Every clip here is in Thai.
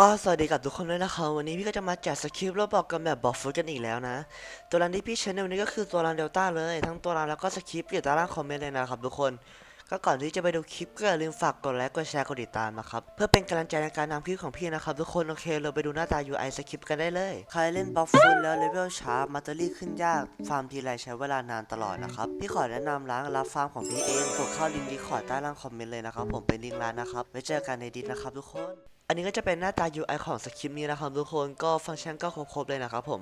ก็สวัสดีกับทุกคนด้วยนะครับวันนี้พี่ก็จะมาแจกสคริปต์แล้วบอกกันแบบบอกฟุตกันอีกแล้วนะ ตัวรันที่พี่ใช้ในวันนี้ก็คือตัวรันเดลต้าเลย ทั้งตัวรันแล้วก็สคริปต์อยู่ใต้ล่างคอมเมนต์เลยนะครับทุกคนก็ก่อนที่จะไปดูคลิปก็อย่าลืมฝากกดไลค์กดแชร์กดติดตามนะครับเพื่อเป็นกำลังใจในการนำคลิปของพี่นะครับทุกคนโอเค เราไปดูหน้าตา UI สคริปต์กันได้เลยใครเล่นบัฟฟุตแล้วเลเวลช้ามาตเตอรี่ขึ้นยากฟาร์มทีไรใช้เวลานานตลอดนะครับพี่ขอแนะนำร้านรับฟาร์มของพี่เองกดเข้าลิงก์ดีคอร์ดใต้ล่างคอมเมนต์เลยนะครับผมเป็นลิงก์ร้านนะครับไว้เจอกันในดิสนะครับทุกคน อันนี้ก็จะเป็นหน้าตา UI ของสคริปต์นี้นะครับทุกคนก็ฟังก์ชันก็ครบๆเลยนะครับผม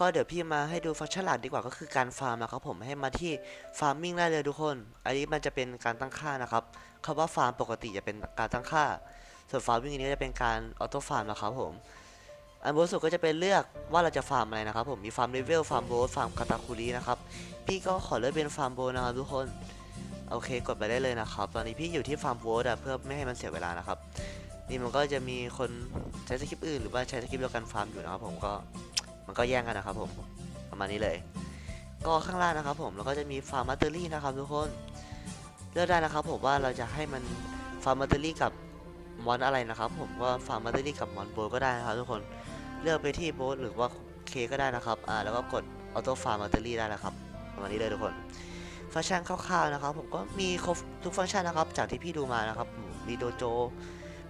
ก็เดี๋ยวพี่มาให้ดูฟังก์ชันหลักดีกว่าก็คือการฟาร์มนะครับผมให้มาที่ฟาร์มมิ่งได้เลยทุกคน อันนี้มันจะเป็นการตั้งค่านะครับคำว่าฟาร์มปกติจะเป็นการตั้งค่า ส่วนฟาร์มมิ่งอันนี้จะเป็นการออโต้ฟาร์มนะครับผมอันบนสุดก็จะเป็นเลือกว่าเราจะฟาร์มอะไรนะครับผมมีฟาร์มเลเวลฟาร์มโบสฟาร์มคาตาคุรีนะครับพี่ก็ขอเลือกเป็นฟาร์มโบสนะครับทุกคนโอเคกดไปได้เลยนะครับ ตอนนี้พี่อยู่ที่ฟาร์มโบสอะเพื่อไม่ให้มันเสียเวลานะครับ นี่มันก็จะมีคนใช้สคริปต์อื่นหรือว่าใช้สคริปต์เดียวกันฟาร์มอยู่นะครับผมก็มันก็แย่งกันนะครับผมประมาณนี้เลย ก็ข้างล่างนะครับผมแล้วก็จะมีฟาร์มมัตเตอรี่นะครับทุกคนเลือกได้นะครับผมว่าเราจะให้มันฟาร์มมัตเตอรี่กับมอนอะไรนะครับผมก็ฟาร์มมัตเตอรี่กับมอนโบก็ได้นะครับทุกคนเลือกไปที่โบหรือว่าเคก็ได้นะครับอ่าแล้วก็กดออโต้ฟาร์มมัตเตอรี่ได้นะครับประมาณนี้เลยทุกคนฟังก์ชันคร่าวๆนะครับผมก็มีครบทุกฟังก์ชันนะครับจากที่พี่ดูมานะครับมีโดโจ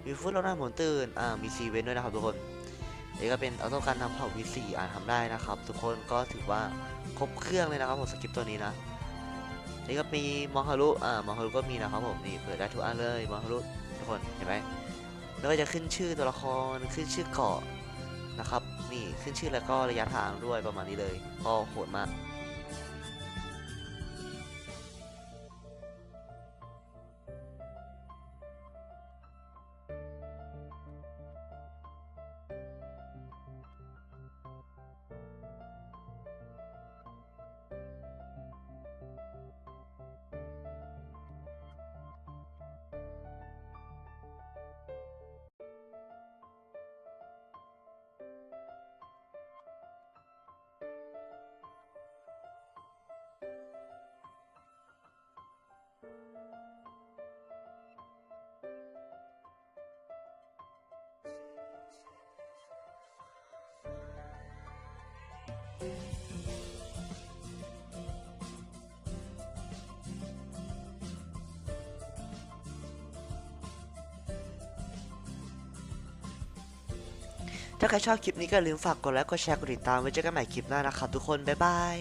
มีฟุตลดน้ำหมุนตื่นอ่ามีซีเวนด้วยนะครับทุกคนนี่ก็เป็นออโต้การนำเผ่า V4 อ่าทำได้นะครับ ทุกคนก็ถือว่าครบเครื่องเลยนะครับผมสกิปตัวนี้นะนี่ก็มีมอฮารุอ่ามอฮารุก็มีนะครับผมนี่เปิดได้ทุกอันเลยมอฮารุทุกคนเห็นไหมแล้วก็จะขึ้นชื่อตัวละครขึ้นชื่อเกาะนะครับ นี่ขึ้นชื่อแล้วก็ระยะทางด้วยประมาณนี้เลยก็โหดมาก ถ้าใครชอบคลิปนี้ก็อย่าลืมฝากกดไลค์กดแชร์กดติดตามไว้เจอกันใหม่คลิปหน้านะครับทุกคนบ๊ายบาย